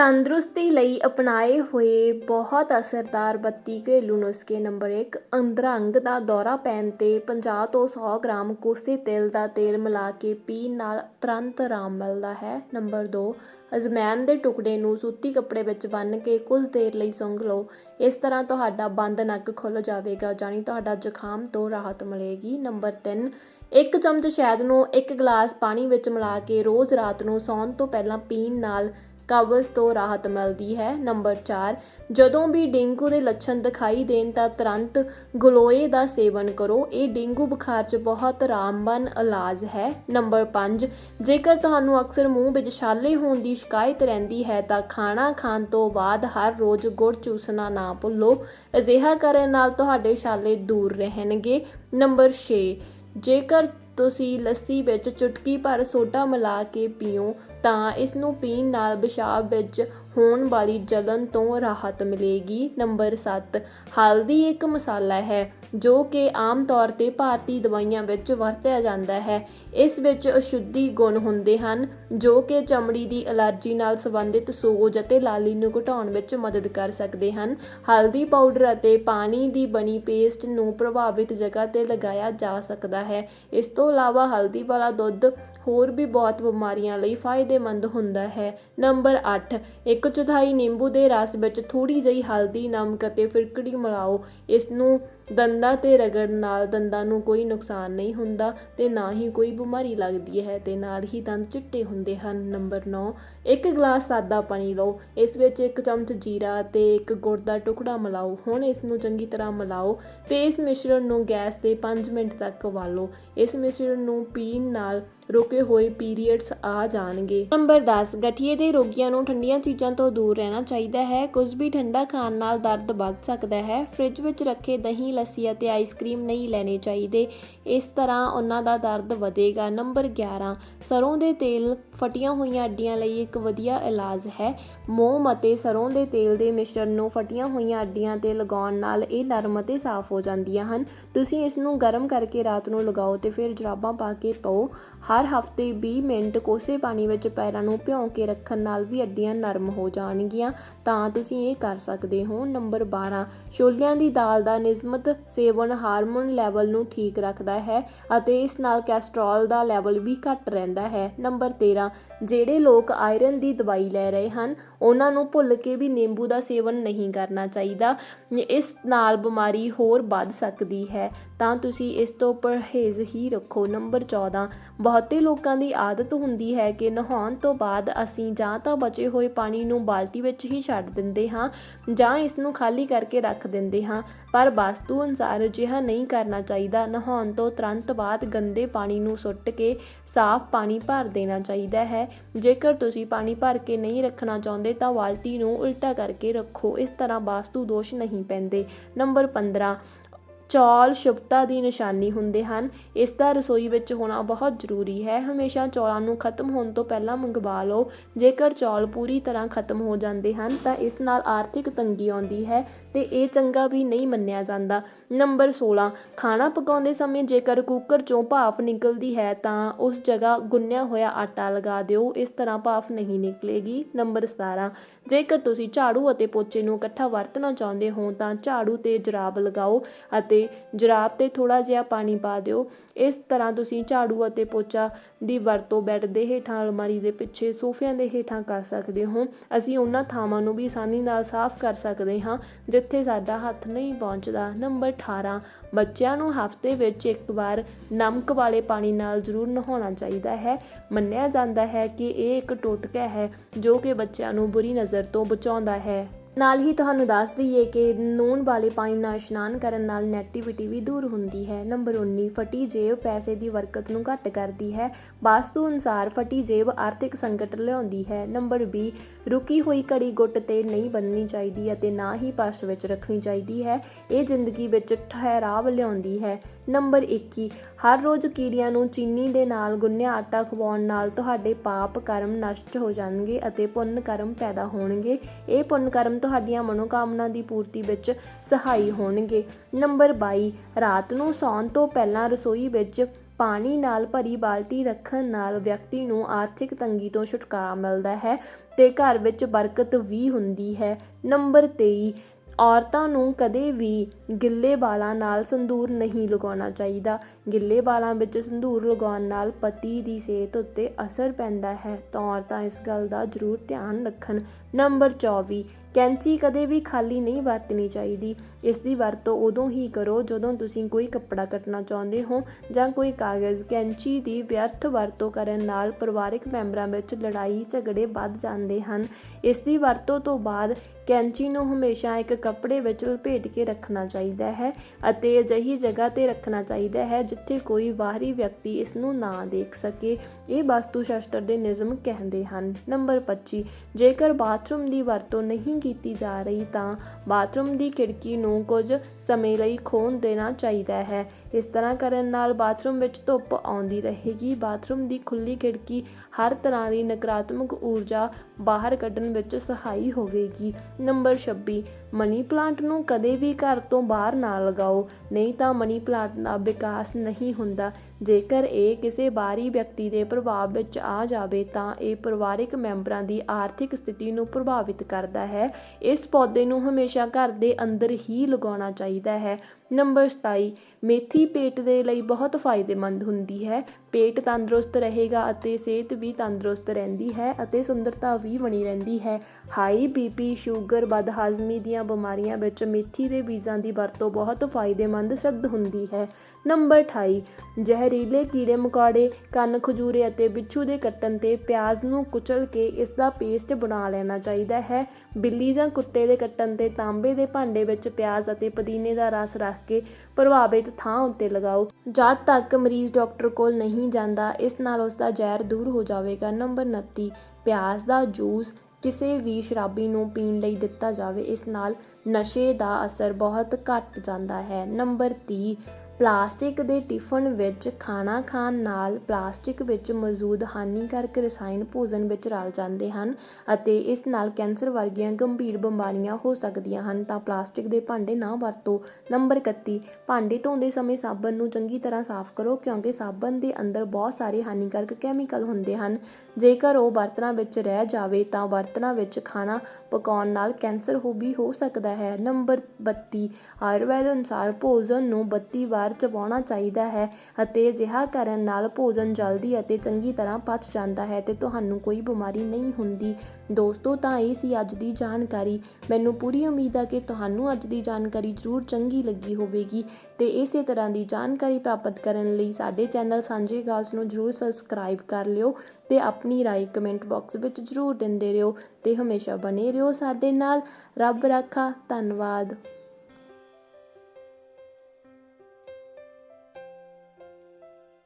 ਤੰਦਰੁਸਤੀ ਲਈ ਅਪਣਾਏ ਹੋਏ ਬਹੁਤ ਅਸਰਦਾਰ 32 ਘਰੇਲੂ ਨੁਸਖੇ ਨੰਬਰ 1 ਅੰਦਰੰਗ ਦਾ ਦੌਰਾ ਪੈਣ ਤੇ 50 ਤੋਂ 100 ਗ੍ਰਾਮ ਕੋਸੇ ਤਿਲ ਦਾ ਤੇਲ ਮਿਲਾ ਕੇ ਪੀਣ ਨਾਲ ਤੁਰੰਤ ਆਰਾਮ ਮਿਲਦਾ ਹੈ। ਨੰਬਰ 2 ਅਜਮੈਨ ਦੇ ਟੁਕੜੇ ਨੂੰ ਸੂਤੀ ਕੱਪੜੇ ਵਿੱਚ ਬੰਨ੍ਹ ਕੇ ਕੁਝ ਦੇਰ ਲਈ ਸੁੰਘ ਲਓ। ਇਸ ਤਰ੍ਹਾਂ ਤੁਹਾਡਾ ਬੰਦ ਨੱਕ ਖੁੱਲ ਜਾਵੇਗਾ, ਜਾਣੀ ਤੁਹਾਡਾ ਜ਼ੁਕਾਮ ਤੋਂ ਰਾਹਤ ਮਿਲੇਗੀ। ਨੰਬਰ 3 ਇੱਕ ਚਮਚ ਸ਼ਹਿਦ ਨੂੰ ਇੱਕ ਗਲਾਸ ਪਾਣੀ ਵਿੱਚ ਮਿਲਾ ਕੇ ਰੋਜ਼ ਰਾਤ ਨੂੰ ਸੌਣ ਤੋਂ ਪਹਿਲਾਂ ਪੀਣ ਨਾਲ ਕਬਜ਼ ਤੋਂ ਰਾਹਤ ਮਿਲਦੀ ਹੈ। ਨੰਬਰ 4 ਜਦੋਂ ਵੀ ਡੇਂਗੂ ਦੇ ਲੱਛਣ ਦਿਖਾਈ ਦੇਣ ਤਾਂ ਤੁਰੰਤ ਗਲੋਏ ਦਾ ਸੇਵਨ ਕਰੋ। ਇਹ ਡੇਂਗੂ ਬੁਖਾਰ 'ਚ ਬਹੁਤ ਆਰਾਮਬਨ ਇਲਾਜ ਹੈ। ਨੰਬਰ 5 ਜੇਕਰ ਤੁਹਾਨੂੰ ਅਕਸਰ ਮੂੰਹ ਵਿੱਚ ਛਾਲੇ ਹੋਣ ਦੀ ਸ਼ਿਕਾਇਤ ਰਹਿੰਦੀ ਹੈ ਤਾਂ ਖਾਣਾ ਖਾਣ ਤੋਂ ਬਾਅਦ ਹਰ ਰੋਜ਼ ਗੁੜ ਚੂਸਣਾ ਨਾ ਭੁੱਲੋ। ਅਜਿਹਾ ਕਰਨ ਨਾਲ ਤੁਹਾਡੇ ਛਾਲੇ ਦੂਰ ਰਹਿਣਗੇ। ਨੰਬਰ 6 ਜੇਕਰ ਤੁਸੀਂ ਲੱਸੀ ਵਿੱਚ ਚੁਟਕੀ ਭਰ ਸੋਡਾ ਮਿਲਾ ਕੇ ਪੀਓ ਤਾਂ ਇਸ ਨੂੰ ਪੀਣ ਨਾਲ ਪਿਸ਼ਾਬ ਵਿੱਚ ਹੋਣ ਵਾਲੀ ਜਲਨ ਤੋਂ ਰਾਹਤ ਮਿਲੇਗੀ। ਨੰਬਰ 7 ਹਲਦੀ ਇੱਕ ਮਸਾਲਾ ਹੈ, ਜੋ ਕਿ ਆਮ ਤੌਰ ਤੇ ਭਾਰਤੀ ਦਵਾਈਆਂ ਵਿੱਚ ਵਰਤਿਆ ਜਾਂਦਾ ਹੈ। ਇਸ ਵਿੱਚ ਅਸ਼ੁੱਧੀ ਗੁਣ ਹੁੰਦੇ ਹਨ, ਜੋ ਕਿ ਚਮੜੀ ਦੀ ਅਲਰਜੀ ਨਾਲ ਸੰਬੰਧਿਤ ਸੋਜ ਅਤੇ ਲਾਲੀ ਨੂੰ ਘਟਾਉਣ ਵਿੱਚ ਮਦਦ ਕਰ ਸਕਦੇ ਹਨ। ਹਲਦੀ ਪਾਊਡਰ ਅਤੇ ਪਾਣੀ ਦੀ ਬਣੀ ਪੇਸਟ ਨੂੰ ਪ੍ਰਭਾਵਿਤ ਜਗ੍ਹਾ ਤੇ ਲਗਾਇਆ ਜਾ ਸਕਦਾ ਹੈ। ਇਸ ਤੋਂ ਇਲਾਵਾ ਹਲਦੀ ਵਾਲਾ ਦੁੱਧ ਹੋਰ ਵੀ ਬਹੁਤ ਬਿਮਾਰੀਆਂ ਲਈ ਫਾਇਦੇਮੰਦ ਹੁੰਦਾ ਹੈ। ਨੰਬਰ 8 ਇੱਕ ਚੌਥਾਈ ਨਿੰਬੂ ਦੇ ਰਸ ਵਿੱਚ ਥੋੜੀ ਜਿਹੀ ਹਲਦੀ, ਨਮਕ ਅਤੇ ਫਿਰਕੜੀ ਮਿਲਾਓ। ਇਸ ਨੂੰ ਦੰਦਾਂ ਤੇ ਰਗੜਨ ਨਾਲ ਦੰਦਾਂ ਨੂੰ ਕੋਈ ਨੁਕਸਾਨ ਨਹੀਂ ਹੁੰਦਾ ਤੇ ਨਾ ਹੀ ਕੋਈ ਬਿਮਾਰੀ ਲੱਗਦੀ ਹੈ ਤੇ ਨਾਲ ਹੀ ਦੰਦ ਚਿੱਟੇ ਹੁੰਦੇ ਹਨ। ਨੰਬਰ 9 ਇੱਕ ਗਲਾਸ ਸਾਦਾ ਪਾਣੀ ਲਓ। ਇਸ ਵਿੱਚ ਇੱਕ ਚਮਚ ਜੀਰਾ ਤੇ ਇੱਕ ਗੁੜ ਦਾ ਟੁਕੜਾ ਮਿਲਾਓ। ਹੁਣ ਇਸ ਨੂੰ ਚੰਗੀ ਤਰ੍ਹਾਂ ਮਿਲਾਓ ਤੇ ਇਸ ਮਿਸ਼ਰਣ ਨੂੰ ਗੈਸ ਤੇ 5 ਮਿੰਟ ਤੱਕ ਉਬਾਲੋ। ਇਸ ਮਿਸ਼ਰਣ ਨੂੰ ਪੀਣ ਨਾਲ ਰੁਕੇ ਹੋਏ ਪੀਰੀਅਡਸ ਆ ਜਾਣਗੇ। ਨੰਬਰ 10 ਗਠੀਏ ਦੇ ਰੋਗੀਆਂ ਨੂੰ ਠੰਡੀਆਂ ਚੀਜ਼ਾਂ ਤੋਂ ਦੂਰ ਰਹਿਣਾ ਚਾਹੀਦਾ ਹੈ। ਕੁਝ ਵੀ ਠੰਡਾ ਖਾਣ ਨਾਲ ਦਰਦ ਵੱਧ ਸਕਦਾ ਹੈ। ਫ੍ਰਿਜ ਵਿੱਚ ਰੱਖੇ ਦਹੀਂ ਲੱਸੀ ਅਤੇ ਆਈਸਕ੍ਰੀਮ ਨਹੀਂ ਲੈਣੇ ਚਾਹੀਦੇ। ਇਸ ਤਰ੍ਹਾਂ ਉਹਨਾਂ ਦਾ ਦਰਦ ਵਧੇਗਾ। ਨੰਬਰ 11 ਸਰੋਂ ਦੇ ਤੇਲ ਫਟੀਆਂ ਹੋਈਆਂ ਅੱਡੀਆਂ ਲਈ ਇੱਕ ਵਧੀਆ ਇਲਾਜ ਹੈ। ਮੋਮ ਅਤੇ ਸਰੋਂ ਦੇ ਤੇਲ ਦੇ ਮਿਸ਼ਰਣ ਨੂੰ ਫਟੀਆਂ ਹੋਈਆਂ ਅੱਡੀਆਂ ਤੇ ਲਗਾਉਣ ਨਾਲ ਇਹ ਨਰਮ ਅਤੇ ਸਾਫ਼ ਹੋ ਜਾਂਦੀਆਂ ਹਨ। ਤੁਸੀਂ ਇਸ ਨੂੰ ਗਰਮ ਕਰਕੇ ਰਾਤ ਨੂੰ ਲਗਾਓ ਤੇ ਫਿਰ ਜਰਾਬਾਂ ਪਾ ਕੇ ਪਾਓ। ਹਰ ਹਫ਼ਤੇ 20 ਮਿੰਟ ਕੋਸੇ ਪਾਣੀ ਵਿੱਚ ਪੈਰਾਂ ਨੂੰ ਭਿਉਂ ਕੇ ਰੱਖਣ ਨਾਲ ਵੀ ਅੱਡੀਆਂ ਨਰਮ ਹੋ ਜਾਣਗੀਆਂ। ਤਾਂ ਤੁਸੀਂ ਇਹ ਕਰ ਸਕਦੇ ਹੋ। ਨੰਬਰ 12 ਛੋਲਿਆਂ ਦੀ ਦਾਲ ਦਾ ਨਿਯਮਤ ਸੇਵਨ ਹਾਰਮੋਨ ਲੈਵਲ ਨੂੰ ਠੀਕ ਰੱਖਦਾ ਹੈ ਅਤੇ ਇਸ ਨਾਲ ਕੈਸਟਰੋਲ ਦਾ ਲੈਵਲ ਵੀ ਘੱਟ ਰਹਿੰਦਾ ਹੈ। ਨੰਬਰ 13 ਜਿਹੜੇ ਲੋਕ ਆਇਰਨ ਦੀ ਦਵਾਈ ਲੈ ਰਹੇ ਹਨ, ਉਹਨਾਂ ਨੂੰ ਭੁੱਲ ਕੇ ਵੀ ਨਿੰਬੂ ਦਾ ਸੇਵਨ ਨਹੀਂ ਕਰਨਾ ਚਾਹੀਦਾ। ਇਸ ਨਾਲ ਬਿਮਾਰੀ ਹੋਰ ਵੱਧ ਸਕਦੀ ਹੈ। ਤਾਂ ਤੁਸੀਂ ਇਸ ਤੋਂ ਪਰਹੇਜ਼ ਹੀ ਰੱਖੋ। ਨੰਬਰ 14 ਬਹੁਤੇ ਲੋਕਾਂ ਦੀ ਆਦਤ ਹੁੰਦੀ ਹੈ ਕਿ ਨਹਾਉਣ ਤੋਂ ਬਾਅਦ ਅਸੀਂ ਜਾਂ ਤਾਂ ਬਚੇ ਹੋਏ ਪਾਣੀ ਨੂੰ ਬਾਲਟੀ ਵਿੱਚ ਹੀ ਛੱਡ ਦਿੰਦੇ ਹਾਂ ਜਾਂ ਇਸ ਨੂੰ ਖਾਲੀ ਕਰਕੇ ਰੱਖ ਦਿੰਦੇ ਹਾਂ। ਪਰ ਵਾਸਤੂ ਅਨੁਸਾਰ ਅਜਿਹਾ ਨਹੀਂ ਕਰਨਾ ਚਾਹੀਦਾ। ਨਹਾਉਣ ਤੋਂ ਤੁਰੰਤ ਬਾਅਦ ਗੰਦੇ ਪਾਣੀ ਨੂੰ ਸੁੱਟ ਕੇ ਸਾਫ਼ ਪਾਣੀ ਭਰ ਦੇਣਾ ਚਾਹੀਦਾ ਹੈ। ਜੇਕਰ ਤੁਸੀਂ ਪਾਣੀ ਭਰ ਕੇ ਨਹੀਂ ਰੱਖਣਾ ਚਾਹੁੰਦੇ ਤਾਂ ਬਾਲਟੀ ਨੂੰ ਉਲਟਾ ਕਰਕੇ ਰੱਖੋ। ਇਸ ਤਰ੍ਹਾਂ ਵਾਸਤੂ ਦੋਸ਼ ਨਹੀਂ ਪੈਂਦੇ। ਨੰਬਰ 15 ਚੌਲ ਸ਼ੁਭਤਾ ਦੀ ਨਿਸ਼ਾਨੀ ਹੁੰਦੇ ਹਨ। ਇਸ ਦਾ ਰਸੋਈ ਵਿੱਚ ਹੋਣਾ ਬਹੁਤ ਜ਼ਰੂਰੀ ਹੈ। ਹਮੇਸ਼ਾ ਚੌਲਾਂ ਨੂੰ ਖਤਮ ਹੋਣ ਤੋਂ ਪਹਿਲਾਂ ਮੰਗਵਾ ਲਓ। ਜੇਕਰ ਚੌਲ ਪੂਰੀ ਤਰ੍ਹਾਂ ਖਤਮ ਹੋ ਜਾਂਦੇ ਹਨ, ਤਾਂ ਇਸ ਨਾਲ ਆਰਥਿਕ ਤੰਗੀ ਆਉਂਦੀ ਹੈ ਤੇ ਇਹ ਚੰਗਾ ਵੀ ਨਹੀਂ ਮੰਨਿਆ ਜਾਂਦਾ। ਨੰਬਰ 16 ਖਾਣਾ ਪਕਾਉਂਦੇ ਸਮੇਂ ਜੇਕਰ ਕੁੱਕਰ ਚੋਂ ਭਾਫ਼ ਨਿਕਲਦੀ ਹੈ, ਤਾਂ ਉਸ ਜਗ੍ਹਾ ਗੁੰਨਿਆ ਹੋਇਆ ਆਟਾ ਲਗਾ ਦਿਓ। ਇਸ ਤਰ੍ਹਾਂ ਭਾਫ਼ ਨਹੀਂ ਨਿਕਲੇਗੀ। ਨੰਬਰ 17 ਜੇਕਰ ਤੁਸੀਂ ਝਾੜੂ ਅਤੇ ਪੋਚੇ ਨੂੰ ਇਕੱਠਾ ਵਰਤਣਾ ਚਾਹੁੰਦੇ ਹੋ, ਤਾਂ ਝਾੜੂ ਤੇ ਜਰਾਬ ਲਗਾਓ ਅਤੇ ਜਰਾਬ ਤੇ ਥੋੜਾ ਜਿਹਾ ਪਾਣੀ ਪਾ ਦਿਓ। ਇਸ ਤਰ੍ਹਾਂ ਤੁਸੀਂ ਝਾੜੂ ਅਤੇ ਪੋਚਾ ਦੀ ਵਰਤੋਂ ਬੈੱਡ ਦੇ ਹੇਠਾਂ, ਅਲਮਾਰੀ ਦੇ ਪਿੱਛੇ, ਸੋਫਿਆਂ ਦੇ ਹੇਠਾਂ ਕਰ ਸਕਦੇ ਹੋ। ਅਸੀਂ ਉਹਨਾਂ ਥਾਵਾਂ ਨੂੰ ਵੀ ਆਸਾਨੀ ਨਾਲ ਸਾਫ਼ ਕਰ ਸਕਦੇ ਹਾਂ, ਜਿੱਥੇ ਸਾਡਾ ਹੱਥ ਨਹੀਂ ਪਹੁੰਚਦਾ। ਨੰਬਰ 18 ਬੱਚਿਆਂ ਨੂੰ ਹਫ਼ਤੇ ਵਿੱਚ ਇੱਕ ਵਾਰ ਨਮਕ ਵਾਲੇ ਪਾਣੀ ਨਾਲ ਜ਼ਰੂਰ ਨਹਾਉਣਾ ਚਾਹੀਦਾ ਹੈ। ਮੰਨਿਆ ਜਾਂਦਾ ਹੈ ਕਿ ਇਹ ਇੱਕ ਟੋਟਕਾ ਹੈ, ਜੋ ਕਿ ਬੱਚਿਆਂ ਨੂੰ ਬੁਰੀ ਨਜ਼ਰ ਤੋਂ ਬਚਾਉਂਦਾ ਹੈ। ਨਾਲ ਹੀ ਤੁਹਾਨੂੰ ਦੱਸ ਦਈਏ ਕਿ ਨੂਨ ਵਾਲੇ ਪਾਣੀ ਨਾਲ ਇਸ਼ਨਾਨ ਕਰਨ ਨਾਲ ਨੈਗੇਟਿਵਿਟੀ ਵੀ ਦੂਰ ਹੁੰਦੀ ਹੈ। ਨੰਬਰ 19 ਫਟੀ ਜੇਬ ਪੈਸੇ ਦੀ ਵਰਕਤ ਨੂੰ ਘੱਟ ਕਰਦੀ ਹੈ। ਵਾਸਤੂ ਅਨੁਸਾਰ ਫਟੀ ਜੇਬ ਆਰਥਿਕ ਸੰਕਟ ਲਿਆਉਂਦੀ ਹੈ। ਨੰਬਰ 20 ਰੁਕੀ ਹੋਈ ਘੜੀ ਗੁੱਟ ਤੇ ਨਹੀਂ ਬੰਨਣੀ ਚਾਹੀਦੀ ਅਤੇ ਨਾ ਹੀ ਪਰਸ ਵਿੱਚ ਰੱਖਣੀ ਚਾਹੀਦੀ ਹੈ। ਇਹ ਜ਼ਿੰਦਗੀ ਵਿੱਚ ਠਹਿਰਾਵ ਲਿਆਉਂਦੀ ਹੈ। ਨੰਬਰ 21 ਹਰ ਰੋਜ਼ ਕੀੜੀਆਂ ਨੂੰ ਚੀਨੀ ਦੇ ਨਾਲ ਗੁੰਨਿਆ ਆਟਾ ਖਵਾਉਣ ਨਾਲ ਤੁਹਾਡੇ ਪਾਪ ਕਰਮ ਨਸ਼ਟ ਹੋ ਜਾਣਗੇ ਅਤੇ ਪੁੰਨ ਕਰਮ ਪੈਦਾ ਹੋਣਗੇ। ਇਹ ਪੁੰਨ ਕਰਮ ਤੁਹਾਡੀਆਂ ਮਨੋਕਾਮਨਾ ਦੀ ਪੂਰਤੀ ਵਿੱਚ ਸਹਾਈ ਹੋਣਗੇ। ਨੰਬਰ 22 ਰਾਤ ਨੂੰ ਸੌਣ ਤੋਂ ਪਹਿਲਾਂ ਰਸੋਈ ਵਿੱਚ ਪਾਣੀ ਨਾਲ ਭਰੀ ਬਾਲਟੀ ਰੱਖਣ ਨਾਲ ਵਿਅਕਤੀ ਨੂੰ ਆਰਥਿਕ ਤੰਗੀ ਤੋਂ ਛੁਟਕਾਰਾ ਮਿਲਦਾ ਹੈ ਤੇ ਘਰ ਵਿੱਚ ਬਰਕਤ ਵੀ ਹੁੰਦੀ ਹੈ। ਨੰਬਰ 23 ਔਰਤਾਂ ਨੂੰ ਕਦੇ ਵੀ ਗਿੱਲੇ ਵਾਲਾਂ ਨਾਲ ਸੰਧੂਰ ਨਹੀਂ ਲਗਾਉਣਾ ਚਾਹੀਦਾ। ਗਿੱਲੇ ਵਾਲਾਂ ਵਿੱਚ ਸੰਧੂਰ ਲਗਾਉਣ ਨਾਲ ਪਤੀ ਦੀ ਸਿਹਤ ਉੱਤੇ ਅਸਰ ਪੈਂਦਾ ਹੈ, ਤਾਂ ਔਰਤਾਂ ਇਸ ਗੱਲ ਦਾ ਜ਼ਰੂਰ ਧਿਆਨ ਰੱਖਣ। ਨੰਬਰ 24 ਕੈਂਚੀ ਕਦੇ ਵੀ ਖਾਲੀ ਨਹੀਂ ਵਰਤਣੀ ਚਾਹੀਦੀ। ਇਸ ਦੀ ਵਰਤੋਂ ਉਦੋਂ ਹੀ ਕਰੋ ਜਦੋਂ ਤੁਸੀਂ ਕੋਈ ਕੱਪੜਾ ਕੱਟਣਾ ਚਾਹੁੰਦੇ ਹੋ ਜਾਂ ਕੋਈ ਕਾਗਜ਼। ਕੈਂਚੀ ਦੀ ਵਿਅਰਥ ਵਰਤੋਂ ਕਰਨ ਨਾਲ ਪਰਿਵਾਰਕ ਮੈਂਬਰਾਂ ਵਿੱਚ ਲੜਾਈ ਝਗੜੇ ਵੱਧ ਜਾਂਦੇ ਹਨ। ਇਸ ਦੀ ਵਰਤੋਂ ਤੋਂ ਬਾਅਦ ਕੈਂਚੀ ਨੂੰ ਹਮੇਸ਼ਾ ਇੱਕ ਕੱਪੜੇ ਵਿੱਚ ਲਪੇਟ ਕੇ ਰੱਖਣਾ ਚਾਹੀਦਾ ਹੈ ਅਤੇ ਅਜਿਹੀ ਜਗ੍ਹਾ ਤੇ ਰੱਖਣਾ ਚਾਹੀਦਾ ਹੈ ਜਿੱਥੇ ਕੋਈ ਬਾਹਰੀ ਵਿਅਕਤੀ ਇਸ ਨੂੰ ਨਾ ਦੇਖ ਸਕੇ। ਇਹ ਵਾਸਤੂ ਸ਼ਾਸਤਰ ਦੇ ਨਿਯਮ ਕਹਿੰਦੇ ਹਨ। ਨੰਬਰ 25 ਜੇਕਰ ਬਾਥਰੂਮ ਦੀ ਵਰਤੋਂ ਨਹੀਂ ਕੀਤੀ ਜਾ ਰਹੀ ਤਾਂ ਬਾਥਰੂਮ ਦੀ ਖਿੜਕੀ ਨੂੰ ਕੁਝ ਸਮੇਂ ਲਈ ਖੋਲ੍ਹ ਦੇਣਾ ਚਾਹੀਦਾ ਹੈ। ਇਸ ਤਰ੍ਹਾਂ ਕਰਨ ਨਾਲ ਬਾਥਰੂਮ ਵਿੱਚ ਧੁੱਪ ਆਉਂਦੀ ਰਹੇਗੀ। ਬਾਥਰੂਮ ਦੀ ਖੁੱਲੀ ਖਿੜਕੀ ਹਰ ਤਰ੍ਹਾਂ ਦੀ ਨਕਾਰਾਤਮਕ ਊਰਜਾ ਬਾਹਰ ਕੱਢਣ ਵਿੱਚ ਸਹਾਈ ਹੋਵੇਗੀ। ਨੰਬਰ 26 ਮਨੀ ਪਲਾਂਟ ਨੂੰ ਕਦੇ ਵੀ ਘਰ ਤੋਂ ਬਾਹਰ ਨਾ ਲਗਾਓ। ਨਹੀਂ ਤਾਂ ਮਨੀ ਪਲਾਂਟ ਦਾ ਵਿਕਾਸ ਨਹੀਂ ਹੁੰਦਾ। ਜੇਕਰ ਇਹ ਕਿਸੇ ਬਾਹਰੀ ਵਿਅਕਤੀ ਦੇ ਪ੍ਰਭਾਵ ਵਿੱਚ ਆ ਜਾਵੇ, ਤਾਂ ਇਹ ਪਰਿਵਾਰਿਕ ਮੈਂਬਰਾਂ ਦੀ ਆਰਥਿਕ ਸਥਿਤੀ ਨੂੰ ਪ੍ਰਭਾਵਿਤ ਕਰਦਾ ਹੈ। ਇਸ ਪੌਦੇ ਨੂੰ ਹਮੇਸ਼ਾ ਘਰ ਦੇ ਅੰਦਰ ਹੀ ਲਗਾਉਣਾ ਚਾਹੀਦਾ ਹੈ। ਨੰਬਰ 27 ਮੇਥੀ ਪੇਟ ਦੇ ਲਈ ਬਹੁਤ ਫਾਇਦੇਮੰਦ ਹੁੰਦੀ ਹੈ। ਪੇਟ ਤੰਦਰੁਸਤ ਰਹੇਗਾ ਅਤੇ ਸਿਹਤ ਵੀ ਤੰਦਰੁਸਤ ਰਹਿੰਦੀ ਹੈ ਅਤੇ ਸੁੰਦਰਤਾ ਵੀ ਬਣੀ ਰਹਿੰਦੀ ਹੈ। ਹਾਈ ਬੀਪੀ ਸ਼ੂਗਰ, ਬਦਹਾਜ਼ਮੀ ਦੀਆਂ ਬਿਮਾਰੀਆਂ ਵਿੱਚ ਮੇਥੀ ਦੇ ਬੀਜਾਂ ਦੀ ਵਰਤੋਂ ਬਹੁਤ ਫਾਇਦੇਮੰਦ ਸਿੱਧ ਹੁੰਦੀ ਹੈ। ਨੰਬਰ 28 ਜ਼ਹਿਰੀਲੇ ਕੀੜੇ, ਮਕੌੜੇ, ਕੰਨ ਖਜੂਰੇ ਅਤੇ ਬਿੱਛੂ ਦੇ ਕੱਟਣ ਤੇ ਪਿਆਜ਼ ਨੂੰ ਕੁਚਲ ਕੇ ਇਸ ਦਾ ਪੇਸਟ ਬਣਾ ਲੈਣਾ ਚਾਹੀਦਾ ਹੈ। ਬਿੱਲੀ ਜਾਂ ਕੁੱਤੇ ਦੇ ਕੱਟਣ ਤੇ ਤਾਂਬੇ ਦੇ ਭਾਂਡੇ ਵਿੱਚ ਪਿਆਜ਼ ਅਤੇ ਪੁਦੀਨੇ ਦਾ ਰਸ ਰੱਖ ਕੇ ਪ੍ਰਭਾਵਿਤ ਥਾਂ ਉੱਤੇ ਲਗਾਓ। ਜਦ ਤੱਕ ਮਰੀਜ਼ ਡਾਕਟਰ ਕੋਲ ਨਹੀਂ ਜਾਂਦਾ, ਇਸ ਨਾਲ ਉਸ ਦਾ ਜ਼ਹਿਰ ਦੂਰ ਹੋ ਜਾਵੇਗਾ। ਨੰਬਰ 29 ਪਿਆਜ਼ ਦਾ ਜੂਸ ਕਿਸੇ ਵੀ ਸ਼ਰਾਬੀ ਨੂੰ ਪੀਣ ਲਈ ਦਿੱਤਾ ਜਾਵੇ, ਇਸ ਨਾਲ ਨਸ਼ੇ ਦਾ ਅਸਰ ਬਹੁਤ ਘਟ ਜਾਂਦਾ ਹੈ। ਨੰਬਰ 30 ਪਲਾਸਟਿਕ ਦੇ ਟਿਫਨ ਵਿੱਚ ਖਾਣਾ ਖਾਣ ਨਾਲ ਪਲਾਸਟਿਕ ਵਿੱਚ ਮੌਜੂਦ ਹਾਨੀਕਾਰਕ ਰਸਾਇਣ ਭੋਜਨ ਵਿੱਚ ਰਲ ਜਾਂਦੇ ਹਨ ਅਤੇ ਇਸ ਨਾਲ ਕੈਂਸਰ ਵਰਗੀਆਂ ਗੰਭੀਰ ਬਿਮਾਰੀਆਂ ਹੋ ਸਕਦੀਆਂ ਹਨ। ਤਾਂ ਪਲਾਸਟਿਕ ਦੇ ਭਾਂਡੇ ਨਾ ਵਰਤੋ। ਨੰਬਰ 31 ਭਾਂਡੇ ਧੋਂਦੇ ਸਮੇਂ ਸਾਬਣ ਨੂੰ ਚੰਗੀ ਤਰ੍ਹਾਂ ਸਾਫ਼ ਕਰੋ ਕਿਉਂਕਿ ਸਾਬਣ ਦੇ ਅੰਦਰ ਬਹੁਤ ਸਾਰੇ ਹਾਨੀਕਾਰਕ ਕੈਮੀਕਲ ਹੁੰਦੇ ਹਨ। ਜੇਕਰ ਉਹ ਬਰਤਨਾਂ ਵਿੱਚ ਰਹਿ ਜਾਵੇ ਤਾਂ ਬਰਤਨਾਂ ਵਿੱਚ ਖਾਣਾ ਪਕਾਉਣ ਨਾਲ ਕੈਂਸਰ ਹੋ ਵੀ ਹੋ ਸਕਦਾ ਹੈ। ਨੰਬਰ 32 ਆਯੁਰਵੈਦ ਅਨੁਸਾਰ ਭੋਜਨ ਨੂੰ 32 ਵਾਰ ਚਬਾਉਣਾ ਚਾਹੀਦਾ ਹੈ ਅਤੇ ਅਜਿਹਾ ਕਰਨ ਨਾਲ ਭੋਜਨ ਜਲਦੀ ਅਤੇ ਚੰਗੀ ਤਰ੍ਹਾਂ ਪਚ ਜਾਂਦਾ ਹੈ ਤੇ ਤੁਹਾਨੂੰ ਕੋਈ ਬਿਮਾਰੀ ਨਹੀਂ ਹੁੰਦੀ। ਦੋਸਤੋ, ਤਾਂ ਇਹ ਸੀ ਅੱਜ ਦੀ ਜਾਣਕਾਰੀ। ਮੈਨੂੰ ਪੂਰੀ ਉਮੀਦ ਹੈ ਕਿ ਤੁਹਾਨੂੰ ਅੱਜ ਦੀ ਜਾਣਕਾਰੀ ਜ਼ਰੂਰ ਚੰਗੀ ਲੱਗੀ ਹੋਵੇਗੀ ਤੇ ਇਸੇ ਤਰ੍ਹਾਂ ਦੀ ਜਾਣਕਾਰੀ ਪ੍ਰਾਪਤ ਕਰਨ ਲਈ ਸਾਡੇ ਚੈਨਲ ਸਾਂਝੇ ਗਾਸ ਨੂੰ ਜ਼ਰੂਰ ਸਬਸਕ੍ਰਾਈਬ ਕਰ ਲਿਓ ਤੇ ਆਪਣੀ ਰਾਏ ਕਮੈਂਟ ਬਾਕਸ ਵਿੱਚ ਜ਼ਰੂਰ ਦਿੰਦੇ ਰਹੋ ਤੇ ਹਮੇਸ਼ਾ ਬਨੇ ਰਹੋ ਸਾਡੇ ਨਾਲ। ਰੱਬ ਰਾਖਾ, ਧੰਨਵਾਦ।